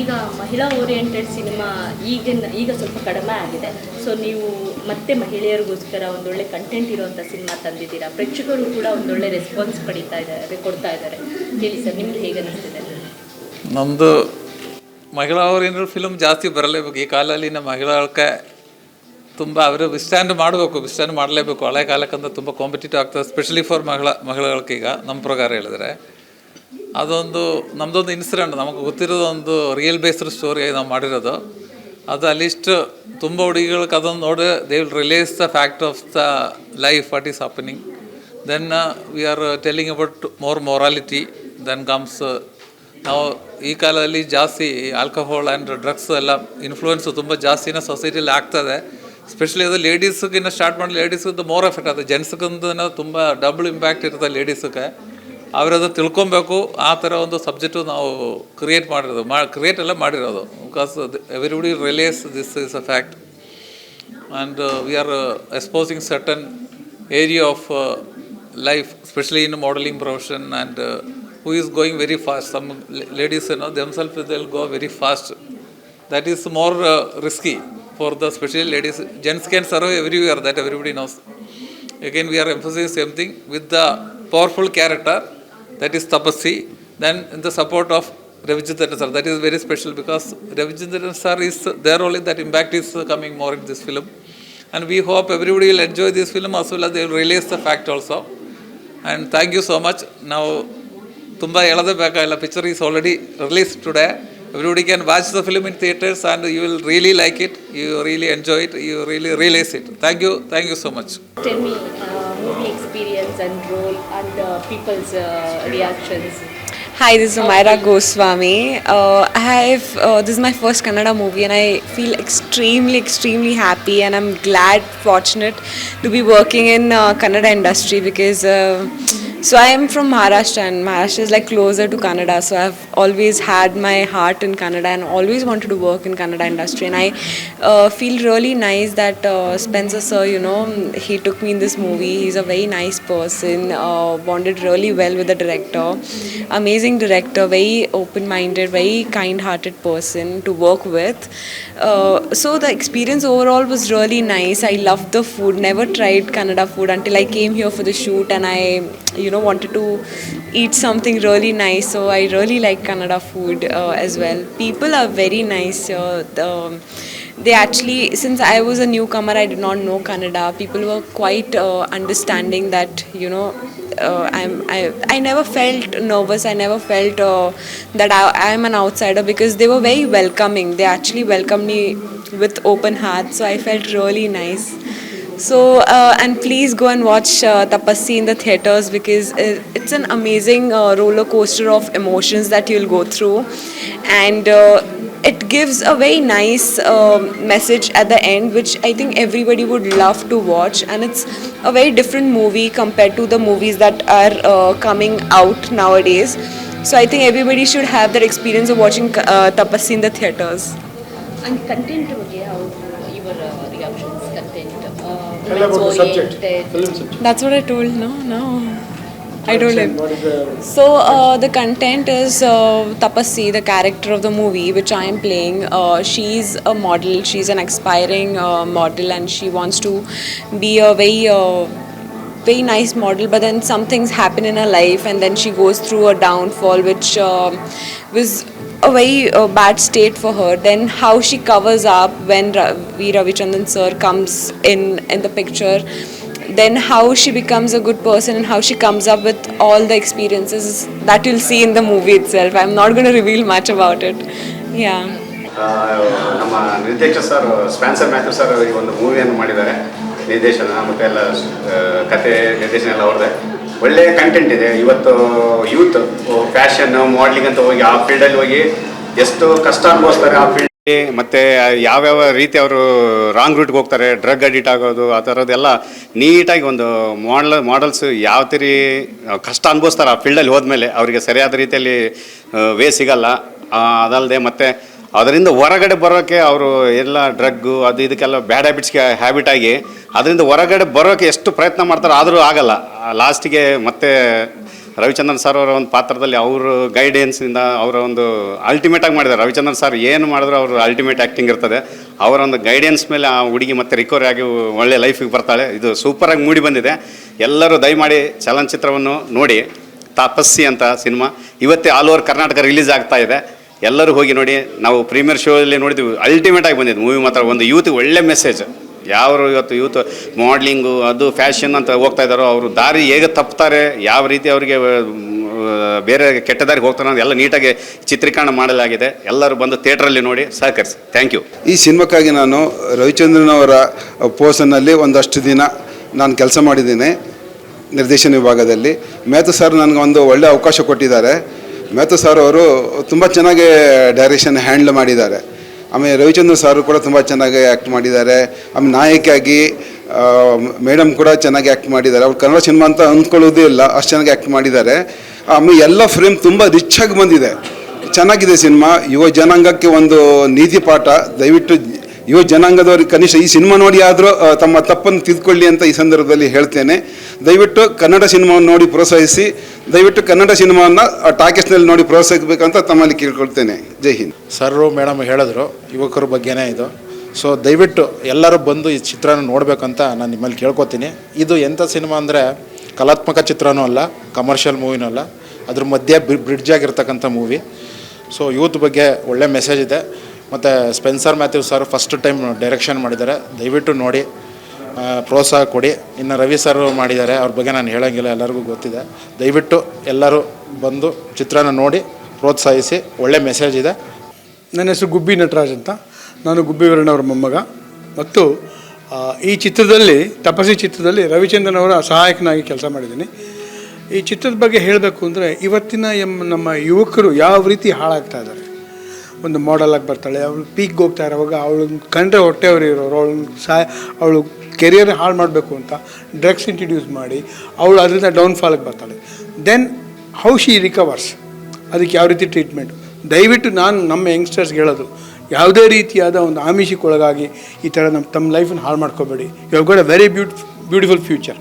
ಈಗ ಮಹಿಳಾ oriented cinema ಈಗಿನ, ಈಗ ಸ್ವಲ್ಪ ಕಡಿಮೆ ಆಗಿದೆ. ಸೊ ನೀವು ಮತ್ತೆ ಮಹಿಳೆಯರಿಗೋಸ್ಕರ ಒಂದೊಳ್ಳೆ ಕಂಟೆಂಟ್ ಇರುವಂಥ ಸಿನಿಮಾ ತಂದಿದ್ದೀರಾ? ಪ್ರೇಕ್ಷಕರು ಕೂಡ ಒಂದೊಳ್ಳೆ ರೆಸ್ಪಾನ್ಸ್ ಪಡಿತಾ ಇದ್ದಾರೆ, ಕೊಡ್ತಾ ಇದ್ದಾರೆ. ಹೇಳಿ ಸರ್, ನಿಮ್ಗೆ ಹೇಗೆ ಅನಿಸ್ತಿದೆ? ನಮ್ಮದು ಮಹಿಳಾ ಓರಿಯೆಂಟೆಡ್ ಫಿಲ್ಮ್ ಜಾಸ್ತಿ ಬರಲೇಬೇಕು. ಈ ಕಾಲದಲ್ಲಿನ ಮಹಿಳಾಳಕ್ಕೆ ತುಂಬ ಅವರು ವಿಸ್ಟ್ಯಾಂಡ್ ಮಾಡಬೇಕು ವಿಸ್ಟ್ಯಾಂಡ್ ಮಾಡಲೇಬೇಕು. ಹಳೆ ಕಾಲಕ್ಕಂತ ತುಂಬ ಕಾಂಪಿಟೇಟಿವ್ ಆಗ್ತದೆ ಸ್ಪೆಷಲಿ ಫಾರ್ ಮಹಿಳಾ ಈಗ. ನಮ್ಮ ಪ್ರಕಾರ ಹೇಳಿದ್ರೆ. ಅದೊಂದು ನಮ್ಮದೊಂದು ಇನ್ಸಿಡೆಂಟ್ ನಮಗೆ ಗೊತ್ತಿರೋದು ಒಂದು ರಿಯಲ್ ಬೇಸ್ಡ್ ಸ್ಟೋರಿ ನಾವು ಮಾಡಿರೋದು. ಅದು ಅಲ್ಲಿಷ್ಟು ತುಂಬ ಹುಡುಗಿಗಳಿಗೆ ಅದೊಂದು ನೋಡಿ they will realise the fact of the life what is happening then we are telling about more morality then comes ನಾವು ಈ ಕಾಲದಲ್ಲಿ ಜಾಸ್ತಿ ಆಲ್ಕೋಹಾಲ್ ಆ್ಯಂಡ್ ಡ್ರಗ್ಸ್ ಎಲ್ಲ ಇನ್ಫ್ಲೂಯೆನ್ಸು ತುಂಬ ಜಾಸ್ತಿನ ಸೊಸೈಟಿಯಲ್ಲಿ ಆಗ್ತದೆ ಸ್ಪೆಷಲಿ ಅದು ಲೇಡೀಸ್ಗಿನ್ನ ಸ್ಟಾರ್ಟ್ ಮಾಡಿ ಲೇಡೀಸ್ದು ಮೋರ್ ಎಫೆಕ್ಟ್ ಆಗುತ್ತೆ. ಜೆಂಟ್ಸ್ಗಿಂದ ತುಂಬ ಡಬಲ್ ಇಂಪ್ಯಾಕ್ಟ್ ಇರುತ್ತೆ ಲೇಡೀಸ್ಗೆ ಅವರದು ತಿಳ್ಕೊಬೇಕು ಆ ಥರ ಒಂದು ಸಬ್ಜೆಕ್ಟು ನಾವು ಕ್ರಿಯೇಟ್ ಮಾಡಿರೋದು ಮಾ ಕ್ರಿಯೇಟ್ ಎಲ್ಲ ಮಾಡಿರೋದು because everybody realises this is a fact we are we are area exposing certain area of uh, life, especially in modeling profession, and fast is going very fast. Some go ladies, you know, themselves more go very fast. That is more we risky for the everybody knows again we are enforcing same thing with the powerful are that is tapasi, then in the support of Ravichandran sir. That is very special because Ravichandran sir is there only that impact is coming more in this film. And we hope everybody will enjoy this film as well as they will realize the fact also. And thank you so much. Now, Tumba Yalada picture is already released today. Everybody can watch the film in theatres and you will really like it. You really enjoy it. You really realize it. Thank you. Thank you so much. Uh, movie experience and role and uh, people's uh, reactions? Hi, this is Umaira Goswami. Uh, I have uh, this is my first Kannada movie, and I feel extremely, extremely happy, and I'm glad, fortunate to be working in uh, Kannada industry because. Uh, so I am from Maharashtra, and Maharashtra is like closer to Canada. So I've always had my heart in Canada and always wanted to work in Canada industry. And I uh, feel really nice that uh, Spencer sir, you know, he took me in this movie. He's a very nice person. Uh, bonded really well with the director. Amazing director, very open-minded, very kind-hearted person to work with. Uh, so the experience overall was really nice. I loved the food. Never tried Canada food until I came here for the shoot, and I, you know, wanted to eat something really nice. So I really like Kannada food uh, as well. People are very nice. Uh, the, they actually, since I was a newcomer, I did not know Kannada. People were quite uh, understanding that, you know, uh, I'm, I, I never felt nervous. I never felt uh, that I, I'm an outsider because they were very welcoming. They actually welcomed me with open hearts. So I felt really nice. So, uh, and please go and watch uh, in the theatres because uh, it's an amazing uh, roller coaster of emotions that you'll go through. And uh, it gives a very nice um, message at the end, which I think everybody would love to watch. And it's a very different movie compared to the movies that are uh, coming out nowadays. So, I think everybody should have that experience of watching uh, in the theaters. And content, okay, how Tell about the subject, film subject. That's what I told, no? No. I told him. What is the So uh, the content is uh, Tapassi, the character of the movie, which I am playing. Uh, she's a model. She's an aspiring uh, model, and she wants to be a very, uh, very nice model. But then some things happen in her life, and then she goes through a downfall, which uh, was a very uh, bad state for her. Then how she covers up when Ra- V Ravichandran sir comes in in the picture then how she becomes a good person and how she comes up with all the experiences that you'll see in the movie itself. I'm not going to reveal much about it. Yeah. ಆ, ನಮ್ಮ ನಿರ್ದೇಶಕ sir sponsor Matthew sir ಈ ಒಂದು ಮೂವಿಯನ್ನು ಮಾಡಿದ್ದಾರೆ ನಿರ್ದೇಶನ ಮತ್ತು ಎಲ್ಲ ಕತೆ ನಿರ್ದೇಶನ ಎಲ್ಲ ಅವ್ರದ್ದೆ. ಒಳ್ಳೆಯ ಕಂಟೆಂಟ್ ಇದೆ. ಇವತ್ತು ಯೂತ್ ಫ್ಯಾಷನ್ ಮಾಡ್ಲಿಂಗ್ ಅಂತ ಹೋಗಿ ಆ ಫೀಲ್ಡಲ್ಲಿ ಹೋಗಿ ಎಷ್ಟು ಕಷ್ಟ ಅನುಭವಿಸ್ತಾರೆ ಆ ಫೀಲ್ಡ್ ಮತ್ತೆ ಯಾವ್ಯಾವ ರೀತಿ ಅವರು ರಾಂಗ್ ರೂಟ್ಗೆ ಹೋಗ್ತಾರೆ ಡ್ರಗ್ ಅಡಿಟ್ ಆಗೋದು, ಆ ಥರದ್ದೆಲ್ಲ ನೀಟಾಗಿ ಒಂದು ಮಾಡಲ್ ಮಾಡಲ್ಸ್ ಯಾವ ಥರ ಕಷ್ಟ ಅನುಭವಿಸ್ತಾರೆ ಆ ಫೀಲ್ಡಲ್ಲಿ ಹೋದ್ಮೇಲೆ. ಅವರಿಗೆ ಸರಿಯಾದ ರೀತಿಯಲ್ಲಿ ವೇ ಸಿಗಲ್ಲ. ಅದಲ್ಲದೆ ಮತ್ತೆ ಅದರಿಂದ ಹೊರಗಡೆ ಬರೋಕ್ಕೆ ಅವರು ಎಲ್ಲ ಡ್ರಗ್ಗು, ಅದು ಇದಕ್ಕೆಲ್ಲ ಬ್ಯಾಡ್ ಹ್ಯಾಬಿಟ್ಸ್ಗೆ ಹ್ಯಾಬಿಟ್ ಆಗಿ, ಅದರಿಂದ ಹೊರಗಡೆ ಬರೋಕ್ಕೆ ಎಷ್ಟು ಪ್ರಯತ್ನ ಮಾಡ್ತಾರೋ ಆದರೂ ಆಗಲ್ಲ. ಲಾಸ್ಟಿಗೆ ಮತ್ತೆ ರವಿಚಂದ್ರನ್ ಸರ್ ಅವರ ಒಂದು ಪಾತ್ರದಲ್ಲಿ ಅವರು ಗೈಡೆನ್ಸಿಂದ ಅವರ ಒಂದು ಅಲ್ಟಿಮೇಟಾಗಿ ಮಾಡಿದ್ದಾರೆ. ರವಿಚಂದ್ರನ್ ಸರ್ ಏನು ಮಾಡಿದ್ರು ಅವರು ಅಲ್ಟಿಮೇಟ್ ಆ್ಯಕ್ಟಿಂಗ್ ಇರ್ತದೆ. ಅವರ ಒಂದು ಗೈಡೆನ್ಸ್ ಮೇಲೆ ಆ ಹುಡುಗಿ ಮತ್ತೆ ರಿಕವರಿ ಆಗಿ ಒಳ್ಳೆ ಲೈಫಿಗೆ ಬರ್ತಾಳೆ. ಇದು ಸೂಪರಾಗಿ ಮೂಡಿ ಬಂದಿದೆ. ಎಲ್ಲರೂ ದಯಮಾಡಿ ಚಲನಚಿತ್ರವನ್ನು ನೋಡಿ, ತಾಪಸ್ಸಿ ಅಂತ ಸಿನಿಮಾ. ಇವತ್ತೇ ಆಲ್ ಓವರ್ ಕರ್ನಾಟಕ ರಿಲೀಸ್ ಆಗ್ತಾ ಇದೆ. ಎಲ್ಲರೂ ಹೋಗಿ ನೋಡಿ, ನಾವು ಪ್ರೀಮಿಯರ್ ಶೋದಲ್ಲಿ ನೋಡಿದ್ವಿ ಅಲ್ಟಿಮೇಟ್ ಆಗಿ ಬಂದಿದ್ದು ಮೂವಿ ಮಾತ್ರ, ಒಂದು ಯೂತ್ ಒಳ್ಳೆ ಮೆಸೇಜ್ ಯಾರು ಇವತ್ತು ಯೂತ್ ಮಾಡ್ಲಿಂಗು ಅದು ಫ್ಯಾಷನ್ ಅಂತ ಹೋಗ್ತಾ ಇದ್ದಾರೋ, ಅವರು ದಾರಿ ಹೇಗೆ ತಪ್ತಾರೆ, ಯಾವ ರೀತಿ ಅವರಿಗೆ ಬೇರೆ ಕೆಟ್ಟ ದಾರಿಗೆ ಹೋಗ್ತಾರೆ ಅನ್ನೋದು ಎಲ್ಲ ನೀಟಾಗಿ ಚಿತ್ರೀಕರಣ ಮಾಡಲಾಗಿದೆ. ಎಲ್ಲರೂ ಬಂದು ಥಿಯೇಟ್ರಲ್ಲಿ ನೋಡಿ ಸಹಕರಿಸಿ. ಥ್ಯಾಂಕ್ ಯು ಈ ಸಿನಿಮಾಕ್ಕಾಗಿ ನಾನು ರವಿಚಂದ್ರನ್ ಅವರ ಪೋಸನಲ್ಲಿ ಒಂದಷ್ಟು ದಿನ ನಾನು ಕೆಲಸ ಮಾಡಿದ್ದೀನಿ, ನಿರ್ದೇಶನ ವಿಭಾಗದಲ್ಲಿ. ಮೇತು ಸರ್ ನನಗೆ ಒಂದು ಒಳ್ಳೆ ಅವಕಾಶ ಕೊಟ್ಟಿದ್ದಾರೆ. ಮೇತು ಸರ್ ಅವರು ತುಂಬ ಚೆನ್ನಾಗಿ ಡೈರೆಕ್ಷನ್ ಹ್ಯಾಂಡ್ಲ್ ಮಾಡಿದ್ದಾರೆ. ಆಮೇಲೆ ರವಿಚಂದ್ರ ಸರ್ ಕೂಡ ತುಂಬ ಚೆನ್ನಾಗಿ ಆ್ಯಕ್ಟ್ ಮಾಡಿದ್ದಾರೆ. ಆಮೇಲೆ ನಾಯಕಿಯಾಗಿ ಮೇಡಮ್ ಕೂಡ ಚೆನ್ನಾಗಿ ಆ್ಯಕ್ಟ್ ಮಾಡಿದ್ದಾರೆ. ಅವ್ರು ಕನ್ನಡ ಸಿನಿಮಾ ಅಂತ ಅಂದ್ಕೊಳ್ಳೋದೇ ಇಲ್ಲ, ಅಷ್ಟು ಚೆನ್ನಾಗಿ ಆ್ಯಕ್ಟ್ ಮಾಡಿದ್ದಾರೆ. ಆಮೇಲೆ ಎಲ್ಲ ಫ್ರೇಮ್ ತುಂಬ ರಿಚ್ ಆಗಿ ಬಂದಿದೆ. ಚೆನ್ನಾಗಿದೆ ಸಿನಿಮಾ. ಯುವ ಜನಾಂಗಕ್ಕೆ ಒಂದು ನೀತಿ ಪಾಠ, ದಯವಿಟ್ಟು ಯುವ ಜನಾಂಗದವ್ರಿಗೆ ಕನಿಷ್ಠ ಈ ಸಿನಿಮಾ ನೋಡಿ ಆದರೂ ತಮ್ಮ ತಪ್ಪನ್ನು ತಿದ್ಕೊಳ್ಳಿ ಅಂತ ಈ ಸಂದರ್ಭದಲ್ಲಿ ಹೇಳ್ತೇನೆ. ದಯವಿಟ್ಟು ಕನ್ನಡ ಸಿನಿಮಾವನ್ನು ನೋಡಿ ಪ್ರೋತ್ಸಾಹಿಸಿ. ದಯವಿಟ್ಟು ಕನ್ನಡ ಸಿನಿಮಾವನ್ನು ಟಾಕೀಸ್ನಲ್ಲಿ ನೋಡಿ ಪ್ರೋತ್ಸಾಹಿಸಬೇಕಂತ ತಮ್ಮಲ್ಲಿ ಕೇಳ್ಕೊಳ್ತೇನೆ. ಜೈ ಹಿಂದ್. ಸರ್ ಮೇಡಮ್ ಹೇಳಿದ್ರು, ಯುವಕರ ಬಗ್ಗೆನೇ ಇದು. ಸೊ ದಯವಿಟ್ಟು ಎಲ್ಲರೂ ಬಂದು ಈ ಚಿತ್ರನ ನೋಡಬೇಕಂತ ನಾನು ನಿಮ್ಮಲ್ಲಿ ಕೇಳ್ಕೊತೀನಿ. ಇದು ಎಂಥ ಸಿನಿಮಾ ಅಂದರೆ, ಕಲಾತ್ಮಕ ಚಿತ್ರನೂ ಅಲ್ಲ ಕಮರ್ಷಿಯಲ್ ಮೂವಿನೂ ಅಲ್ಲ. ಅದ್ರ ಮಧ್ಯೆ ಬ್ರಿಡ್ಜ್ ಆಗಿರ್ತಕ್ಕಂಥ ಮೂವಿ ಸೊ ಯೂತ್ ಬಗ್ಗೆ ಒಳ್ಳೆ ಮೆಸೇಜ್ ಇದೆ. ಮತ್ತು Spencer Mathew sir first time direction ಮಾಡಿದ್ದಾರೆ. ದಯವಿಟ್ಟು ನೋಡಿ ಪ್ರೋತ್ಸಾಹ ಕೊಡಿ. ಇನ್ನು ರವಿ ಸರ್ ಮಾಡಿದ್ದಾರೆ, ಅವ್ರ ಬಗ್ಗೆ ನಾನು ಹೇಳೋಂಗಿಲ್ಲ, ಎಲ್ಲರಿಗೂ ಗೊತ್ತಿದೆ. ದಯವಿಟ್ಟು ಎಲ್ಲರೂ ಬಂದು ಚಿತ್ರನ ನೋಡಿ, ಪ್ರೋತ್ಸಾಹಿಸಿ. ಒಳ್ಳೆ ಮೆಸೇಜ್ ಇದೆ. ನನ್ನ ಹೆಸರು ಗುಬ್ಬಿ ನಟರಾಜ್ ಅಂತ. ನಾನು ಗುಬ್ಬಿ ವೀರಣ್ಣವರ ಮೊಮ್ಮಗ. ಮತ್ತು ಈ ಚಿತ್ರದಲ್ಲಿ, ತಪಸಿ ಚಿತ್ರದಲ್ಲಿ ರವಿಚಂದ್ರನ್ ಅವರ ಸಹಾಯಕನಾಗಿ ಕೆಲಸ ಮಾಡಿದ್ದೀನಿ. ಈ ಚಿತ್ರದ ಬಗ್ಗೆ ಹೇಳಬೇಕು ಅಂದರೆ, ಇವತ್ತಿನ ಎಂ, ನಮ್ಮ ಯುವಕರು ಯಾವ ರೀತಿ ಹಾಳಾಗ್ತಾ ಇದ್ದಾರೆ. ಒಂದು ಮಾಡಲಾಗಿ ಬರ್ತಾಳೆ. ಅವಳು ಪೀಕ್ಗೆ ಹೋಗ್ತಾ ಇರೋವಾಗ ಅವಳು ಕಂಡ್ರೆ ಹೊಟ್ಟೆಯವರು ಇರೋರು. ಅವಳು ಸಾಯ ಅವಳು ಕೆರಿಯರ್ ಹಾಳು ಮಾಡಬೇಕು ಅಂತ ಡ್ರಗ್ಸ್ ಇಂಟ್ರಡ್ಯೂಸ್ ಮಾಡಿ ಅವಳು ಅದರಿಂದ ಡೌನ್ಫಾಲಿಗೆ ಬರ್ತಾಳೆ. ದೆನ್ ಹೌ ಶಿ ರಿಕವರ್ಸ್ ಅದಕ್ಕೆ ಯಾವ ರೀತಿ ಟ್ರೀಟ್ಮೆಂಟ್ ದಯವಿಟ್ಟು ನಾನು ನಮ್ಮ ಯಂಗ್ಸ್ಟರ್ಸ್ಗೆ ಹೇಳೋದು, ಯಾವುದೇ ರೀತಿಯಾದ ಒಂದು ಆಮಿಷಕ್ಕೊಳಗಾಗಿ ಈ ಥರ ನಮ್ಮ ತಮ್ಮ ಲೈಫನ್ನು ಹಾಳು ಮಾಡ್ಕೋಬೇಡಿ. You have got a very beauty beautiful future